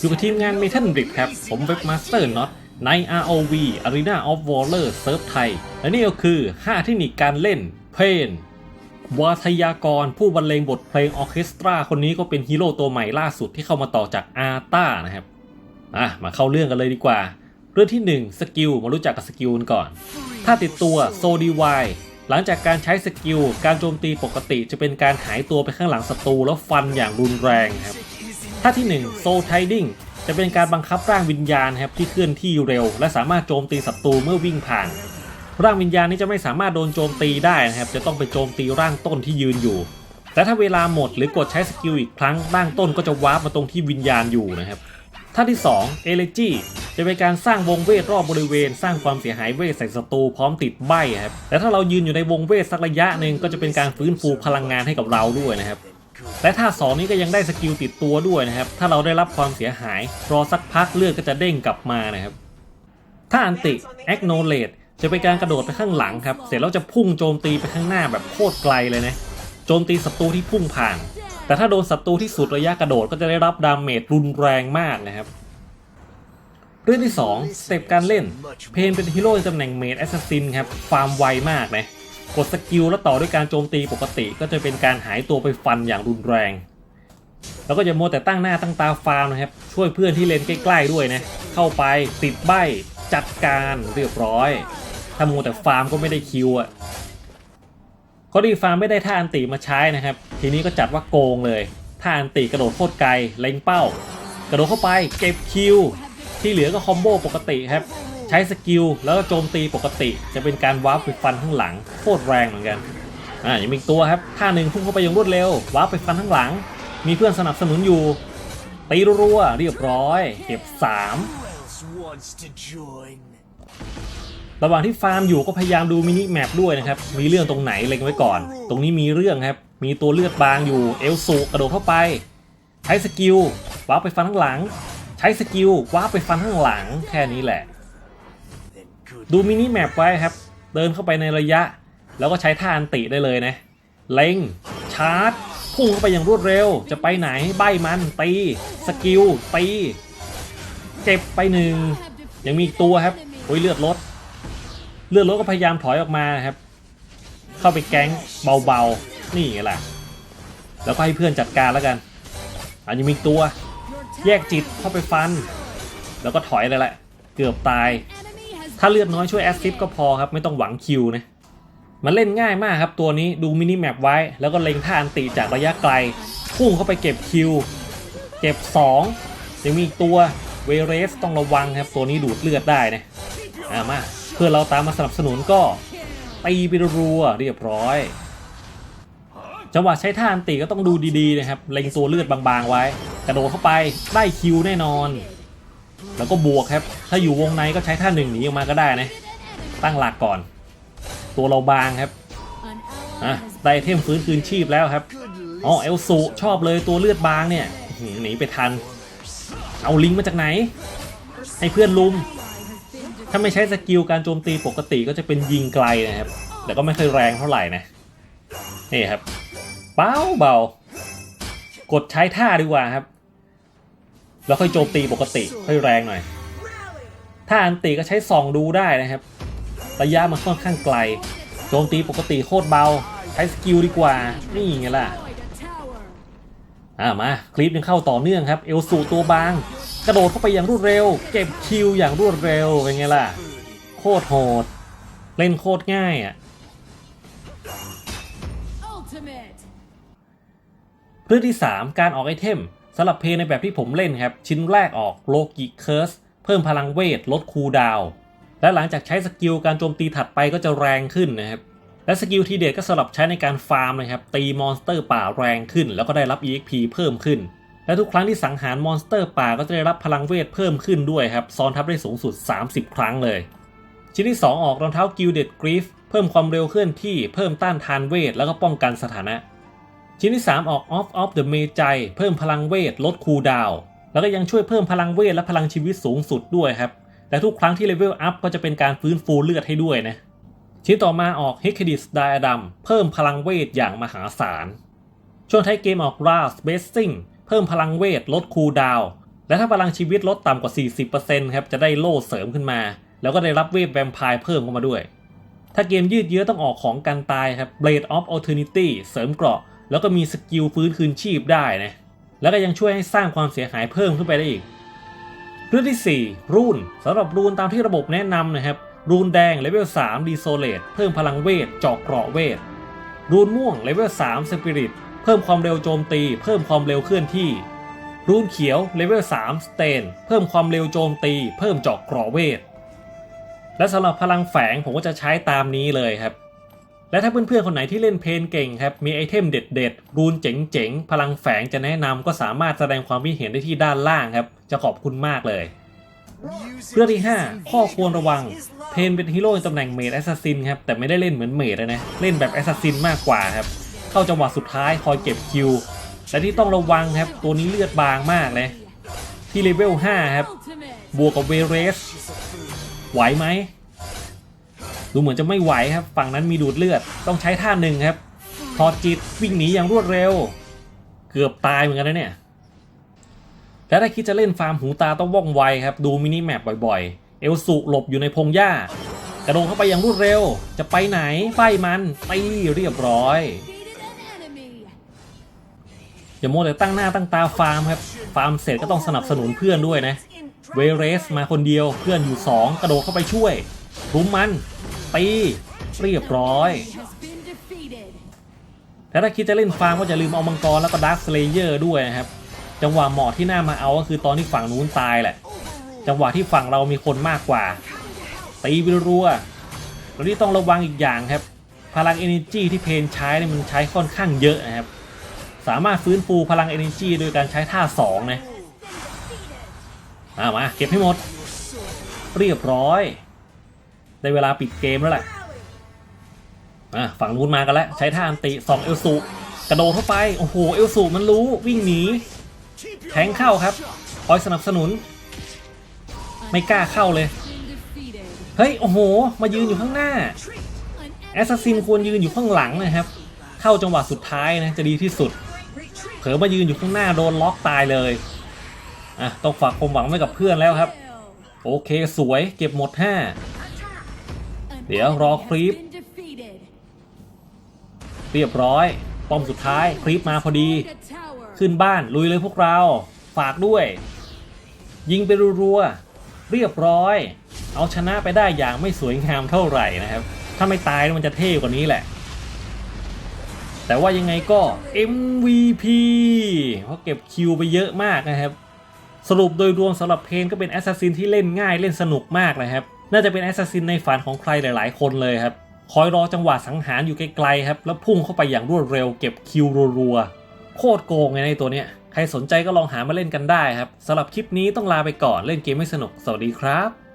อยู่กับทีมงาน Metal b r i c ครับ ผม Webmaster Not ใน ROV Arena of Valor เซิร์ฟไทย และนี่ก็คือ 5 เทคนิคการเล่น เพลนวาทยากรผู้บรรเลงบทเพลงออเคสตรา คนนี้ก็เป็นฮีโร่ตัวใหม่ล่าสุดที่เข้ามาต่อจากอาร์ตานะครับ อะ มาเข้าเรื่องกันเลยดีกว่า เรื่องที่ 1 สกิล มารู้จักกับสกิลกันก่อน ถ้าติดตัวโซดีวหลังจากการใช้สกิล การโจมตีปกติจะเป็นการหายตัวไปข้างหลังศัตรูแล้วฟันอย่างรุนแรงครับ ท่าที่ 1 Soul Tiding จะเป็นการบังคับร่างวิญญาณครับที่เคลื่อนที่เร็ว และสามารถโจมตีศัตรูเมื่อวิ่งผ่าน ร่างวิญญาณนี้จะไม่สามารถโดนโจมตีได้นะครับจะต้องไปโจมตีร่างต้นที่ยืนอยู่ แต่ถ้าเวลาหมดหรือกดใช้สกิลอีกครั้งร่างต้นก็จะวาร์ปมาตรงที่วิญญาณอยู่นะครับท่าที่ 2 Elegy จะเป็นการสร้างวงเวทรอบบริเวณ สร้างความเสียหายเวทใส่ศัตรูพร้อมติดใบครับแต่ถ้าเรายืนอยู่ในวงเวทสักระยะหนึ่งก็จะเป็นการฟื้นฟูพลังงานให้กับเราด้วยนะครับ และท่าสองนี้ก็ยังได้สกิลติดตัวด้วยนะครับ ถ้าเราได้รับความเสียหาย รอสักพักเลือดก็จะเด้งกลับมานะครับ ถ้าอันติ Acknowledge จะเป็นการกระโดดไปข้างหลังครับ เสร็จแล้วจะพุ่งโจมตีไปข้างหน้าแบบโคตรไกลเลยนะ โจมตีศัตรูที่พุ่งผ่าน แต่ถ้าโดนศัตรูที่สุดระยะกระโดดก็จะได้รับดาเมจรุนแรงมากนะครับ เรื่องที่2สเต็ปการเล่น เพนเป็นฮีโร่ในตำแหน่งเมดแอสซัสซินครับ ฟาร์มไวมากนะ กดสกิลแล้วต่อด้วยการโจมตีปกติก็จะเป็นการหายตัวไปฟันอย่างรุนแรง แล้วก็จะมัวแต่ตั้งหน้าตั้งตาฟาร์มนะครับ ช่วยเพื่อนที่เลนใกล้ๆด้วยนะ เข้าไปติดใบจัดการเรียบร้อย ถ้ามัวแต่ฟาร์มก็ไม่ได้คิวอะข้อดีฟาร์มไม่ได้ท่าอันติมาใช้นะครับ ทีนี้ก็จัดว่าโกงเลยท่าอันติกระโดดโคตรไกลเล็งเป้า กระโดดเข้าไปเก็บคิวที่เหลือก็คอมโบปกติครับ ใช้สกิลแล้วก็โจมตีปกติ จะเป็นการวาร์ปไปฟันข้างหลังโคตรแรงเหมือนกันอ่ายังมีตัวครับท่าหนึ่งพุ่งเข้าไปอย่างรวดเร็ววาร์ปไปฟันข้างหลัง มีเพื่อนสนับสนุนอยู่ตีรัวเรียบร้อย เก็บ 3 ระหว่างที่ฟาร์มอยู่ก็พยายามดูมินิแมปด้วยนะครับ มีเรื่องตรงไหนเล็งไว้ก่อน ตรงนี้มีเรื่องครับ มีตัวเลือดบางอยู่เอลสูกระโดดเข้าไป ใช้สกิลวาร์ปไปฟันข้างหลัง ใช้สกิลวาร์ปไปฟันข้างหลังแค่นี้แหละ ดูมินิแมปไว้ครับ เดินเข้าไปในระยะ แล้วก็ใช้ท่าอันติได้เลยนะ เล็ง ชาร์จ พุ่งเข้าไปอย่างรวดเร็ว จะไปไหนใบมัน ตี สกิล ตี เจ็บไปหนึ่ง ยังมีอีกตัวครับโอ้ยเลือดลด เลือดลดก็พยายามถอยออกมาครับ เข้าไปแก๊งเบาๆ นี่ไงล่ะแล้วก็ให้เพื่อนจัดการแล้วกัน อันยังมีตัว แยกจิตเข้าไปฟัน แล้วก็ถอยเลยแหละ เกือบตาย ถ้าเลือดน้อยช่วยแอสซิสก็พอครับ ไม่ต้องหวังคิวนะมันเล่นง่ายมากครับตัวนี้ดูมินิแมปไว้ แล้วก็เล็งท่าอันติจากระยะไกล พุ่งเข้าไปเก็บคิว เก็บ 2 ยังมีอีกตัวเวเรสต้องระวังครับ ตัวนี้ดูดเลือดได้นะอ่ามาเพื่อนเราตามมาสนับสนุนก็ตีไปรัวๆเรียบร้อยจังหวะใช้ท่าอันติก็ต้องดูดีๆนะครับ เล็งตัวเลือดบางๆไว้ กระโดดเข้าไปได้คิวแน่นอน แล้วก็บวกครับ ถ้าอยู่วงในก็ใช้ท่าหนึ่งหนีออกมาก็ได้นะ ตั้งหลักก่อน ตัวเราบางครับอะได้เทมฟื้นคืนชีพแล้วครับอ๋อเอลสูชอบเลยตัวเลือดบางเนี่ยอื้อหือหนีไปทัน เอาลิงมาจากไหน ให้เพื่อนลุม ถ้าไม่ใช้สกิลการโจมตีปกติก็จะเป็นยิงไกลนะครับ แต่ก็ไม่ค่อยแรงเท่าไหร่นะนี่ครับเบาเบากดใช้ท่าดีกว่าครับ แล้วค่อยโจมตีปกติค่อยแรงหน่อย ถ้าอันติก็ใช้ส่องดูได้นะครับ ระยะมันค่อนข้างไกล โจมตีปกติโคตรเบา ใช้สกิลดีกว่า นี่ไงล่ะ อ่ามาคลิปยังเข้าต่อเนื่องครับ เอลสูตัวบาง กระโดดเข้าไปอย่างรวดเร็ว เก็บคิวอย่างรวดเร็ว เป็นไงล่ะ โคตรโหด เล่นโคตรง่ายอะเรื่องที่ 3 การออกไอเทม สำหรับเพลในแบบที่ผมเล่นครับ ชิ้นแรกออกโลกิเคิร์สเพิ่มพลังเวท ลดคูลดาว และหลังจากใช้สกิลการโจมตีถัดไปก็จะแรงขึ้นนะครับ และสกิลทีเด็ดก็สำหรับใช้ในการฟาร์มนะครับ ตีมอนสเตอร์ป่าแรงขึ้น แล้วก็ได้รับ EXP เพิ่มขึ้น และทุกครั้งที่สังหารมอนสเตอร์ป่าก็จะได้รับพลังเวทเพิ่มขึ้นด้วยครับซ้อนทับได้สูงสุด 30 ครั้งเลย ชิ้นที่ 2 ออกรองเท้ากิลเด็ดกริฟเพิ่มความเร็วเคลื่อนที่เพิ่มต้านทานเวทแล้วก็ป้องกันสถานะ ชิ้นที่ 3 ออก Off of the Magi เพิ่มพลังเวทลดคูลดาว แล้วก็ยังช่วยเพิ่มพลังเวทและพลังชีวิตสูงสุดด้วยครับแต่ทุกครั้งที่เลเวลอัพก็จะเป็นการฟื้นฟูเลือดให้ด้วยนะ ชิ้นต่อมาออก h e c a d i s Diadem เพิ่มพลังเวทอย่างมหาศาล ช่วงท้ายเกมออก Ras Blessing เพิ่มพลังเวทลดคูลดาวและถ้าพลังชีวิตลดต่ำกว่า 40%ครับจะได้โล่เสริมขึ้นมา แล้วก็ได้รับเวทแวมไพร์เพิ่มเข้ามาด้วย ถ้าเกมยืดเยื้อต้องออกของกันตายครับ Blade of Alternity เสริมเกราะ แล้วก็มีสกิลฟื้นคืนชีพได้นะแล้วก็ยังช่วยให้สร้างความเสียหายเพิ่มขึ้นไปได้อีก เรื่องที่ 4 รูนสำหรับรูนตามที่ระบบแนะนำนะครับ รูนแดงเลเวล3 d e s o l a t e เพิ่มพลังเวทเจาะเกราะเวท รูนม่วงเลเวล3 Spirit เพิ่มความเร็วโจมตี เพิ่มความเร็วเคลื่อนที่ รูนเขียวเลเวล3 Stain เพิ่มความเร็วโจมตี เพิ่มเจาะเกราะเวท และสำหรับพลังแฝงผมก็จะใช้ตามนี้เลยครับ และถ้าเพื่อนๆคนไหนที่เล่นเพนเก่งครับ มีไอเทมเด็ดๆ รูนเจ๋งๆ พลังแฝงจะแนะนำก็สามารถแสดงความคิดเห็นได้ที่ด้านล่างครับ จะขอบคุณมากเลยเรื่องที่ 5 ข้อควรระวัง เพนเป็นฮีโร่ในตำแหน่งเมดแอสซัสซินครับ แต่ไม่ได้เล่นเหมือนเมดนะ เล่นแบบแอสซัสซินมากกว่าครับ เข้าจังหวะสุดท้ายคอยเก็บคิว และที่ต้องระวังครับ ตัวนี้เลือดบางมากเลย ที่เลเวล 5 ครับ บวกกับเวเรส ไหวไหม ดูเหมือนจะไม่ไหวครับ ฝั่งนั้นมีดูดเลือดต้องใช้ท่าหนึ่งครับถอดจิตวิ่งหนีอย่างรวดเร็ว เกือบตายเหมือนกันนะเนี่ยและถ้าคิดจะเล่นฟาร์มหูตาต้องว่องไวครับ ดูมินิแมปบ่อยๆ เอลสุหลบอยู่ในพงหญ้า กระโดดเข้าไปอย่างรวดเร็ว จะไปไหนไฟมันตีเรียบร้อยอย่าโมแต่ตั้งหน้าตั้งตาฟาร์มครับ ฟาร์มเสร็จก็ต้องสนับสนุนเพื่อนด้วยนะ เวเรสมาคนเดียวเพื่อนอยู่ 2 กระโดดเข้าไปช่วยรุมมัน ตีเรียบร้อย และถ้าคิดจะเล่นฟาร์มก็จะลืมเอามังกรแล้วก็ดาร์คสเลเยอร์ด้วยนะครับ จังหวะเหมาะที่น่ามาเอาก็คือตอนที่ฝั่งนู้นตายแหละ จังหวะที่ฝั่งเรามีคนมากกว่า ตีไปรัวแล้วที่ต้องระวังอีกอย่างครับ พลัง Energy ที่เพนใช้เนี่ยมันใช้ค่อนข้างเยอะนะครับ สามารถฟื้นฟูพลัง Energy โดยการใช้ท่า2นะมามาเก็บให้หมด เรียบร้อย ได้เวลาปิดเกมแล้วแหละอะฝั่งนู้นมากันแล้ว ใช้ท่าอันติสองเอลสุกระโดดเข้าไป โอ้โห เอลสุมันรู้วิ่งหนีแทงเข้าครับคอยสนับสนุน ไม่กล้าเข้าเลย เฮ้ย โอ้โห มายืนอยู่ข้างหน้าแอสซัสซินควรยืนอยู่ข้างหลังนะครับ เข้าจังหวะสุดท้ายนะจะดีที่สุด เผลอมายืนอยู่ข้างหน้าโดนล็อกตายเลยอะต้องฝากความหวังไว้กับเพื่อนแล้วครับ โอเคสวยเก็บหมด 5 เดี๋ยวรอคลิป เรียบร้อย ป้อมสุดท้ายคลิปมาพอดี ขึ้นบ้านลุยเลยพวกเรา ฝากด้วย ยิงไปรัวๆเรียบร้อย เอาชนะไปได้อย่างไม่สวยงามเท่าไหร่นะครับ ถ้าไม่ตายมันจะเท่กว่านี้แหละ แต่ว่ายังไงก็ MVP เพราะเก็บคิวไปเยอะมากนะครับ สรุปโดยรวมสำหรับเพนก็เป็นแอสซัสซินที่เล่นง่ายเล่นสนุกมากนะครับ น่าจะเป็นแอสซัสซินในฝันของใครหลาย ๆ คนเลยครับ คอยรอจังหวะสังหารอยู่ไกล ๆ ครับ แล้วพุ่งเข้าไปอย่างรวดเร็วเก็บคิวรัวๆ โคตรโกงไงในตัวเนี้ย ใครสนใจก็ลองหามาเล่นกันได้ครับสำหรับคลิปนี้ต้องลาไปก่อนเล่นเกมไม่สนุก สวัสดีครับ